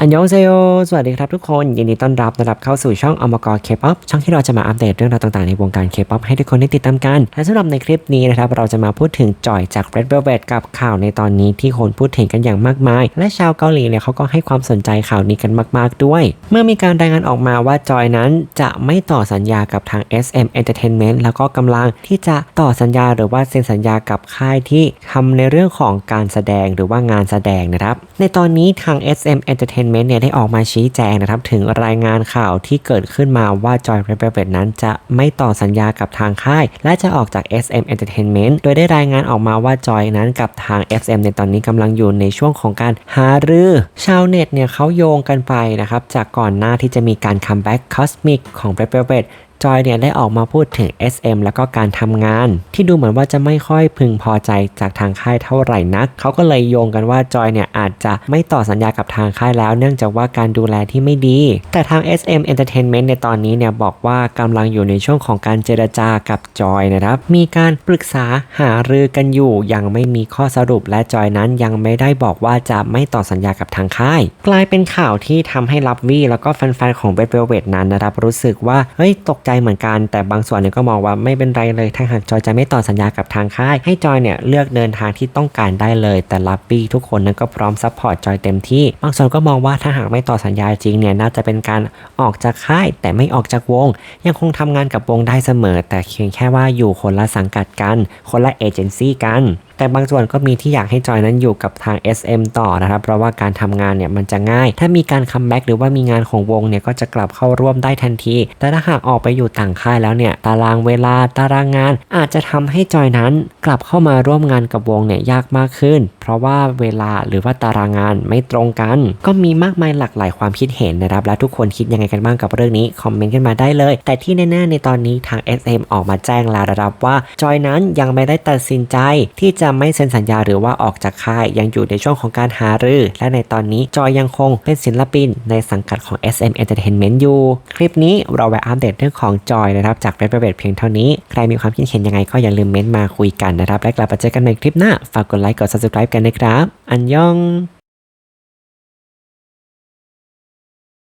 อันยองเซโยสวัสดีครับทุกคน ยินดีต้อนรับนะครับเข้าสู่ช่องอมกรเคป๊อปช่องที่เราจะมาอัปเดตเรื่องราวต่างๆในวงการเคป๊อปให้ทุกคนได้ติดตามกัน และสำหรับในคลิปนี้นะครับเราจะมาพูดถึงจอยจาก Red Velvet กับข่าวในตอนนี้ที่คนพูดถึงกันอย่างมากมาย และชาวเกาหลีเนี่ยเขาก็ให้ความสนใจข่าวนี้กันมาก ๆด้วย เมื่อมีการรายงานออกมาว่าจอยนั้นจะไม่ต่อสัญญากับทาง SM Entertainment แล้วก็กำลังที่จะต่อสัญญาหรือว่าเซ็นสัญญากับค่ายที่ทำในเรื่องของการแสดงหรือว่างานแสดงนะครับในตอนนี้ทาง SM Entertainment เมนต์เนี่ยได้ออกมาชี้แจงนะครับถึงรายงานข่าวที่เกิดขึ้นมาว่า Joy Red Velvet นั้นจะไม่ต่อสัญญากับทางค่าย และจะออกจาก SM Entertainment โดยได้รายงานออกมาว่าจอยนั้นกับทาง SM ในตอนนี้กำลังอยู่ในช่วงของการหารือชาวเน็ตเนี่ยเขาโยงกันไปนะครับจากก่อนหน้าที่จะมีการคัมแบ็กคอสมิกของ Red Velvet จอยเนี่ยได้ออกมาพูดถึง SM แล้วก็การทำงาน ที่ดูเหมือนว่าจะไม่ค่อยพึงพอใจจากทางค่ายเท่าไหร่นัก เขาก็เลยโยงกันว่าจอยเนี่ยอาจจะไม่ต่อสัญญากับทางค่ายแล้ว เนื่องจากว่าการดูแลที่ไม่ดี แต่ทาง SM Entertainment ในตอนนี้เนี่ยบอกว่ากำลังอยู่ในช่วงของการเจรจากับจอยนะครับ มีการปรึกษาหารือกันอยู่ยังไม่มีข้อสรุปและจอยนั้นยังไม่ได้บอกว่าจะไม่ต่อสัญญากับทางค่าย กลายเป็นข่าวที่ทำให้ลับวี่แล้วก็แฟนๆของ Red Velvet นั้นนะครับรู้สึกว่าเฮ้ยตกใจเหมือนกัน แต่บางส่วนเนี่ยก็มองว่าไม่เป็นไรเลยถ้าหากจอยจะไม่ต่อสัญญากับทางค่าย ให้จอยเนี่ยเลือกเดินทางที่ต้องการได้เลย แต่ลับบี้ทุกคนนั้นก็พร้อมซัพพอร์ตจอยเต็มที่ บางส่วนก็มองว่าถ้าหากไม่ต่อสัญญาจริงเนี่ยน่าจะเป็นการออกจากค่าย แต่ไม่ออกจากวง ยังคงทำงานกับวงได้เสมอ แต่เพียงแค่ว่าอยู่คนละสังกัดกัน คนละเอเจนซี่กัน แต่บางส่วนก็มีที่อยากให้จอยนั้นอยู่กับทาง SM ต่อนะครับ เพราะว่าการทำงานเนี่ยมันจะง่าย ถ้ามีการคัมแบ็กหรือว่ามีงานของวงเนี่ยก็จะกลับเข้าร่วมได้ทันที แต่ถ้าหากออกไปอยู่ต่างค่ายแล้วเนี่ยตารางเวลาตารางงาน อาจจะทำให้จอยนั้นกลับเข้ามาร่วมงานกับวงเนี่ยยากมากขึ้น เพราะว่าเวลาหรือว่าตารางงานไม่ตรงกัน ก็มีมากมายหลากหลายความคิดเห็นนะครับ และทุกคนคิดยังไงกันบ้างกับเรื่องนี้คอมเมนต์กันมาได้เลย แต่ที่แน่ๆในตอนนี้ทาง SM ออกมาแจ้งแล้วนะครับว่าจอยนั้นยังไม่ได้ตัดสินใจที่จะไม่เซ็นสัญญาหรือว่าออกจากค่ายยังอยู่ในช่วงของการหารือ และในตอนนี้จอยยังคงเป็นศิลปินในสังกัดของ SM Entertainment อยู่ คลิปนี้เราแวะอัปเดตเรื่องของจอยนะครับจาก Red Velvet เพียงเท่านี้ ใครมีความคิดเห็นยังไงก็อย่าลืมเม้นต์มาคุยกันนะครับ และกลับมาเจอกันในคลิปหน้า ฝากกดไลค์กด subscribe กันนะครับ อันยอง